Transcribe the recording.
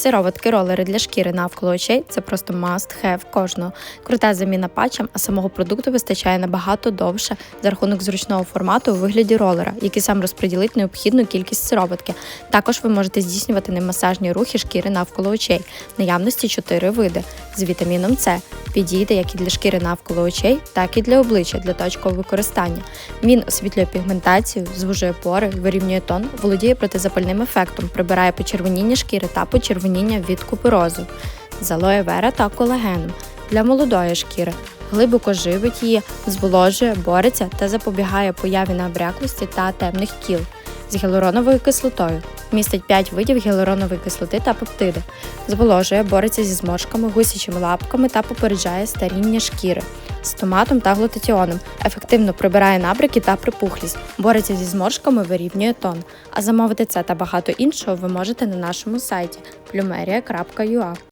Сироватки ролери для шкіри навколо очей це просто must have кожного. Крута заміна патчам, а самого продукту вистачає набагато довше за рахунок зручного формату у вигляді ролера, який сам розподілить необхідну кількість сироватки. Також ви можете здійснювати немасажні рухи шкіри навколо очей. Наявності 4 види з вітаміном С. Підійде як і для шкіри навколо очей, так і для обличчя для точкового використання. Він освітлює пігментацію, звужує пори, вирівнює тон, володіє протизапальним ефектом, прибирає почервоніння шкіри та почервоніння від куперозу, з алоє вера та колагеном. Для молодої шкіри глибоко живить її, зволожує, бореться та запобігає появі набряклості та темних кіл. З гіалуроновою кислотою містить 5 видів гіалуронової кислоти та пептиди, зволожує, бореться зі зморшками, гусячими лапками та попереджає старіння шкіри. З томатом та глутатіоном ефективно прибирає набряки та припухлість, бореться зі зморшками, вирівнює тон. А замовити це та багато іншого ви можете на нашому сайті plumeria.ua.